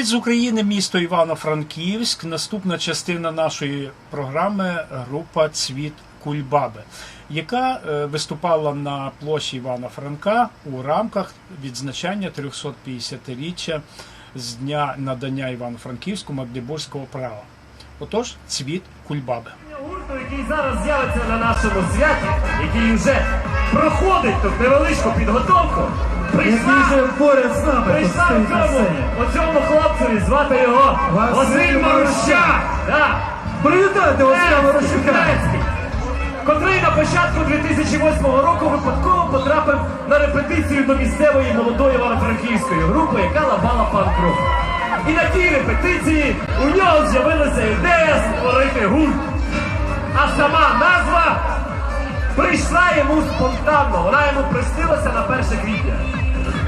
Привіт з України, місто Івано-Франківськ. Наступна частина нашої програми група Цвіт Кульбаби, яка е, виступала на площі Івана Франка у рамках відзначання 350-річчя з дня надання Івано-Франківську Магдебурзького права. Отож, цвіт Кульбаби. гурту, який зараз з'явиться на нашому святі, який вже проходить тут невеличку підготовку, прийшла, поряд з нами прийшла в цьому, сцені. оцьому хлопцеві, звати його Василь Василь Марущак. Да. Привітайте Василя Ворошука! Київський, котрий на початку 2008 року випадково потрапив на репетицію до місцевої молодої івано-франківської групи, яка ламала панк-рок. І на тій репетиції у нього з'явилася ідея створити гурт. А сама назва прийшла йому спонтанно. Вона йому приснилася на 1 квітня.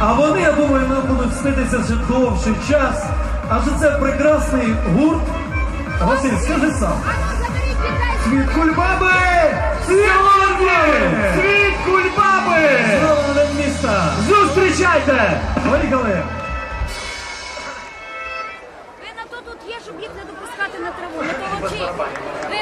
А вони, я думаю, не будуть снитися вже довший час. Адже це прекрасний гурт. Василь, скажи сам. Світ кульбаби! Сьогодні світ кульбаби! Знову на міста! Зустрічайте! Поїхали! Ви на то тут є, щоб їх не допускати на траву, не толочи. Ви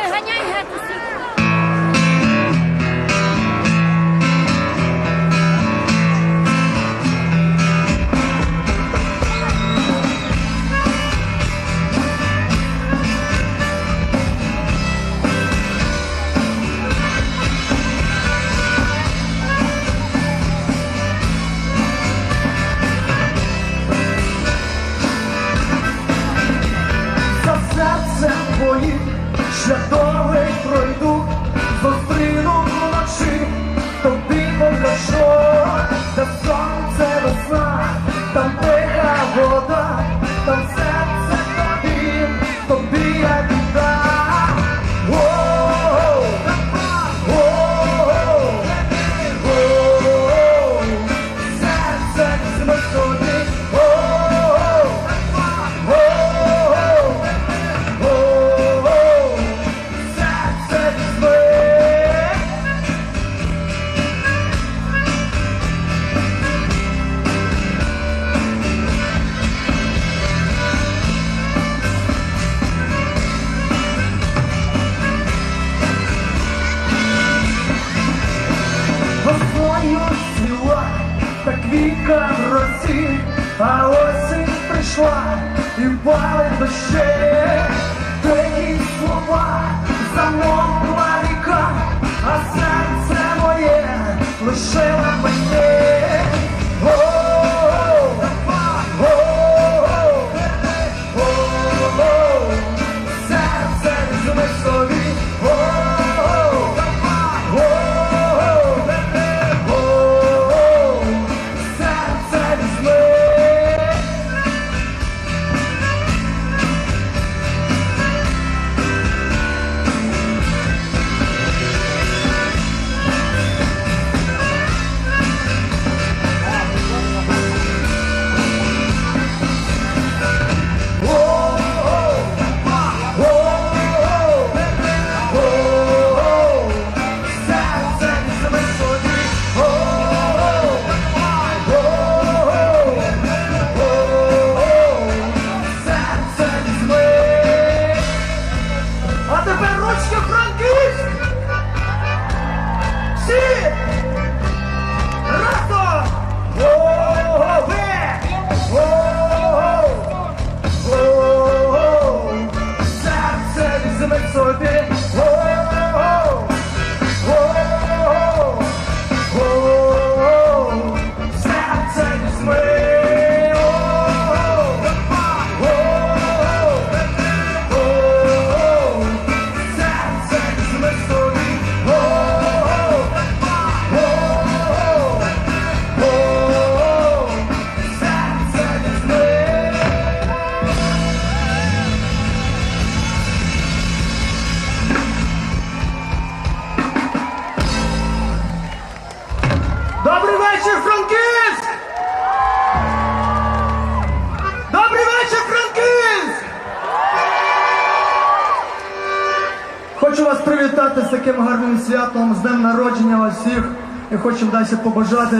всіх і хочемо далі побажати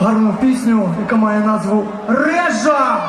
гарну пісню, яка має назву Режа.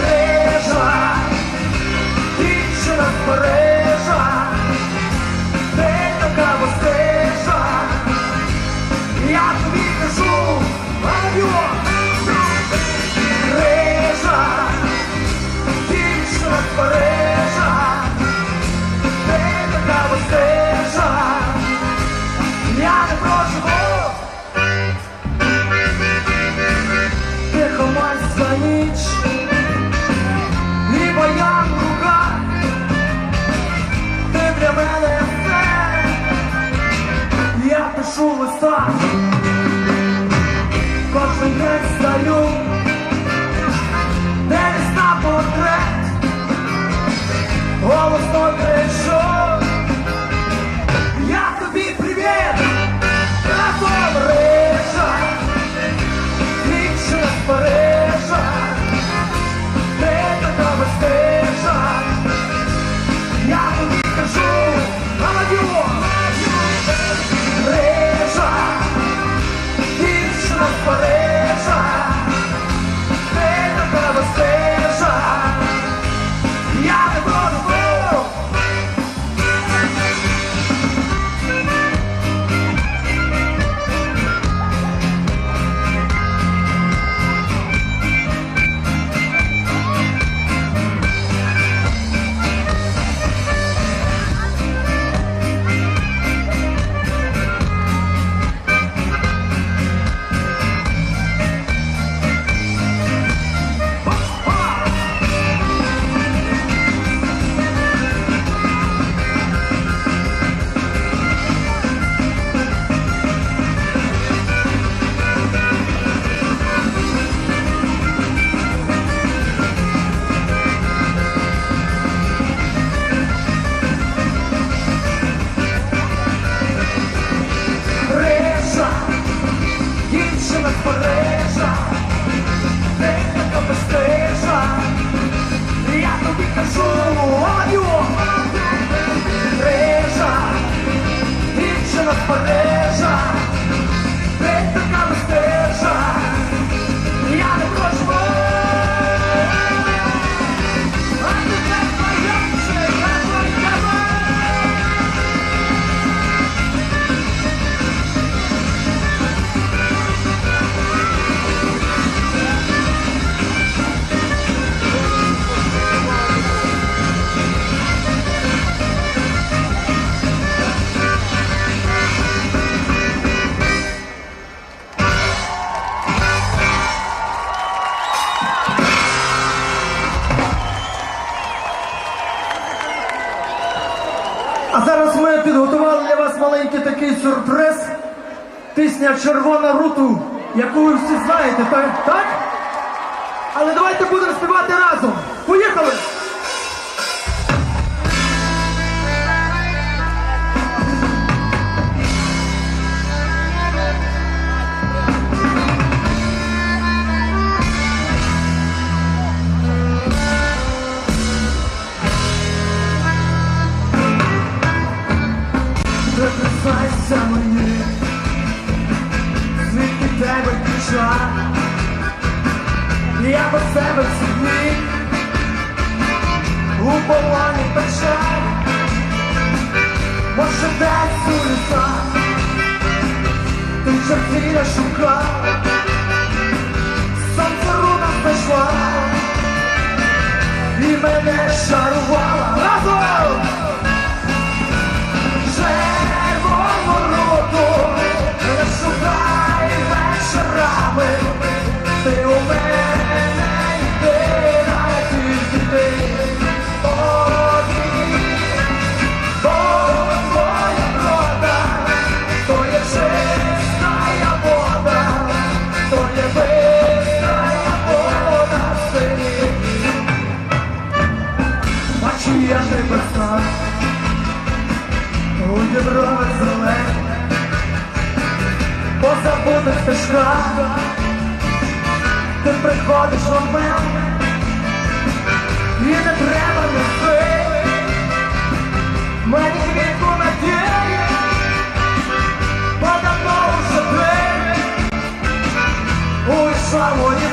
Бережа, дівчина вперед. голосно кричу. маленький такий сюрприз. Пісня Червона руту, яку ви всі знаєте, так? Але давайте будемо співати разом. Поїхали! chwilę szukła Serce ruda weszła I mnie szarowała Razem! Забутих стежках ти приходиш до мене і не треба нести мені квітку надії. Подавно вже ти. Уйшла моя